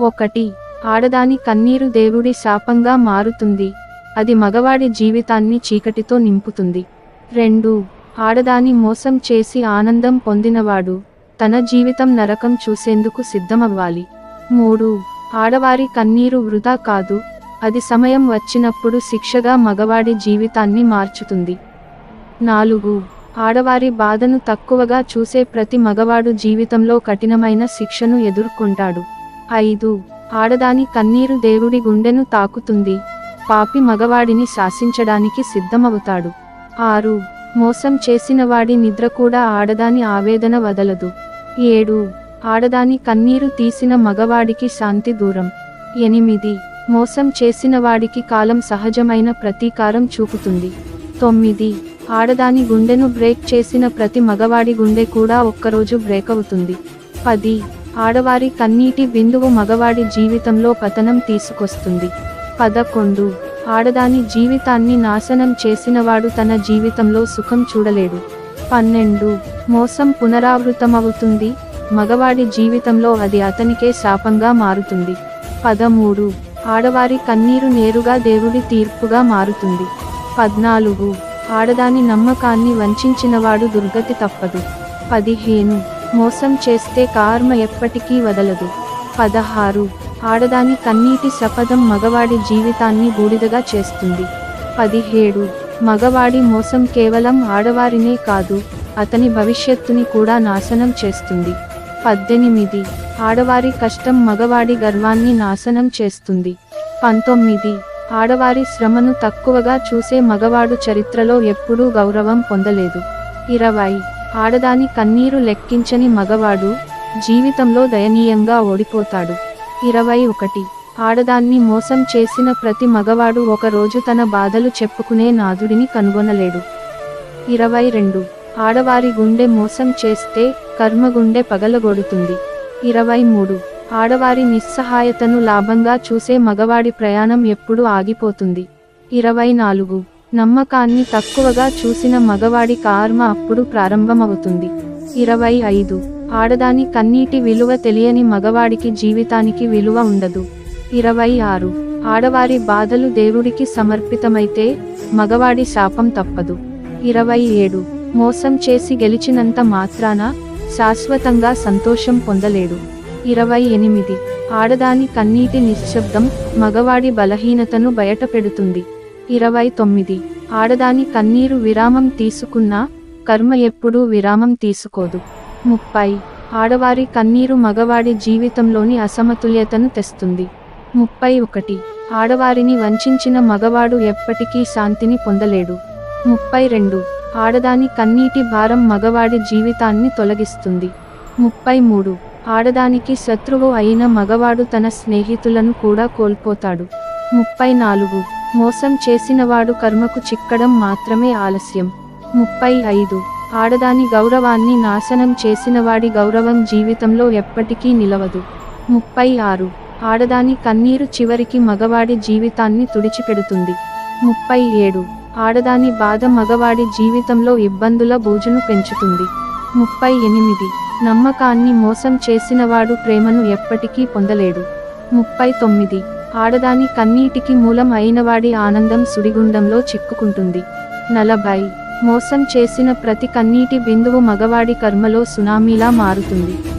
ఒకటి. ఆడదాని కన్నీరు దేవుడి శాపంగా మారుతుంది. అది మగవాడి జీవితాన్ని చీకటితో నింపుతుంది. రెండు. ఆడదాని మోసం చేసి ఆనందం పొందినవాడు తన జీవితం నరకం చూసేందుకు సిద్ధమవ్వాలి. మూడు. ఆడవారి కన్నీరు వృధా కాదు. అది సమయం వచ్చినప్పుడు శిక్షగా మగవాడి జీవితాన్ని మార్చుతుంది. నాలుగు. ఆడవారి బాధను తక్కువగా చూసే ప్రతి మగవాడు జీవితంలో కఠినమైన శిక్షను ఎదుర్కొంటాడు. ఐదు. ఆడదాని కన్నీరు దేవుడి గుండెను తాకుతుంది. పాపి మగవాడిని శాసించడానికి సిద్ధమవుతాడు. ఆరు. మోసం చేసినవాడి నిద్ర కూడా ఆడదాని ఆవేదన వదలదు. ఏడు. ఆడదాని కన్నీరు తీసిన మగవాడికి శాంతి దూరం. ఎనిమిది. మోసం చేసిన వాడికి కాలం సహజమైన ప్రతీకారం చూపుతుంది. తొమ్మిది. ఆడదాని గుండెను బ్రేక్ చేసిన ప్రతి మగవాడి గుండె కూడా ఒక్కరోజు బ్రేక్ అవుతుంది. పది. ఆడవారి కన్నీటి బిందువు మగవాడి జీవితంలో పతనం తీసుకొస్తుంది. పదకొండు. ఆడదాని జీవితాన్ని నాశనం చేసినవాడు తన జీవితంలో సుఖం చూడలేడు. పన్నెండు. మోసం పునరావృతమవుతుంది. మగవాడి జీవితంలో అది అతనికే శాపంగా మారుతుంది. పదమూడు. ఆడవారి కన్నీరు నేరుగా దేవుడి తీర్పుగా మారుతుంది. పద్నాలుగు. ఆడదాని నమ్మకాన్ని వంచినవాడు దుర్గతి తప్పదు. పదిహేను. మోసం చేస్తే కార్మ ఎప్పటికీ వదలదు. పదహారు. ఆడదాని కన్నీటి శపథం మగవాడి జీవితాన్ని బూడిదగా చేస్తుంది. పదిహేడు. మగవాడి మోసం కేవలం ఆడవారినే కాదు అతని భవిష్యత్తుని కూడా నాశనం చేస్తుంది. పద్దెనిమిది. ఆడవారి కష్టం మగవాడి గర్వాన్ని నాశనం చేస్తుంది. పంతొమ్మిది. ఆడవారి శ్రమను తక్కువగా చూసే మగవాడు చరిత్రలో ఎప్పుడూ గౌరవం పొందలేదు. ఇరవై. ఆడదాని కన్నీరు లెక్కించని మగవాడు జీవితంలో దయనీయంగా ఓడిపోతాడు. ఇరవై ఒకటి. ఆడదాన్ని మోసం చేసిన ప్రతి మగవాడు ఒకరోజు తన బాధలు చెప్పుకునే నాదుడిని కనుగొనలేడు. ఇరవై రెండు. ఆడవారి గుండె మోసం చేస్తే కర్మ గుండె పగలగొడుతుంది. ఇరవై మూడు. ఆడవారి నిస్సహాయతను లాభంగా చూసే మగవాడి ప్రయాణం ఎప్పుడు ఆగిపోతుంది. ఇరవై నాలుగు. నమ్మకాన్ని తక్కువగా చూసిన మగవాడి కార్మ అప్పుడు ప్రారంభమవుతుంది. ఇరవై ఐదు. ఆడదాని కన్నీటి విలువ తెలియని మగవాడికి జీవితానికి విలువ ఉండదు. ఇరవై ఆరు. ఆడవారి బాధలు దేవుడికి సమర్పితమైతే మగవాడి శాపం తప్పదు. ఇరవై ఏడు. మోసం చేసి గెలిచినంత మాత్రాన శాశ్వతంగా సంతోషం పొందలేడు. ఇరవై ఎనిమిది. ఆడదాని కన్నీటి నిశ్శబ్దం మగవాడి బలహీనతను బయటపెడుతుంది. ఇరవై తొమ్మిది ఆడదాని కన్నీరు విరామం తీసుకున్నా కర్మ ఎప్పుడూ విరామం తీసుకోదు. ముప్పై. ఆడవారి కన్నీరు మగవాడి జీవితంలోని అసమతుల్యతను తెస్తుంది. ముప్పై ఒకటి ఆడవారిని వంచిన మగవాడు ఎప్పటికీ శాంతిని పొందలేడు. ముప్పై రెండు ఆడదాని కన్నీటి భారం మగవాడి జీవితాన్ని తొలగిస్తుంది. ముప్పై మూడు ఆడదానికి శత్రువు అయిన మగవాడు తన స్నేహితులను కూడా కోల్పోతాడు. ముప్పై నాలుగు మోసం చేసినవాడు కర్మకు చిక్కడం మాత్రమే ఆలస్యం. ముప్పై ఐదు. ఆడదాని గౌరవాన్ని నాశనం చేసినవాడి గౌరవం జీవితంలో ఎప్పటికీ నిలవదు. ముప్పై ఆరు. ఆడదాని కన్నీరు చివరికి మగవాడి జీవితాన్ని తుడిచిపెడుతుంది. ముప్పై ఏడు. ఆడదాని బాధ మగవాడి జీవితంలో ఇబ్బందుల బూజును పెంచుతుంది. ముప్పై ఎనిమిది. నమ్మకాన్ని మోసం చేసినవాడు ప్రేమను ఎప్పటికీ పొందలేడు. ముప్పై తొమ్మిది. ఆడదాని కన్నీటికి మూలం అయినవాడి ఆనందం సుడిగుండంలో చిక్కుకుంటుంది. నలభై. మోసం చేసిన ప్రతి కన్నీటి బిందువు మగవాడి కర్మలో సునామీలా మారుతుంది.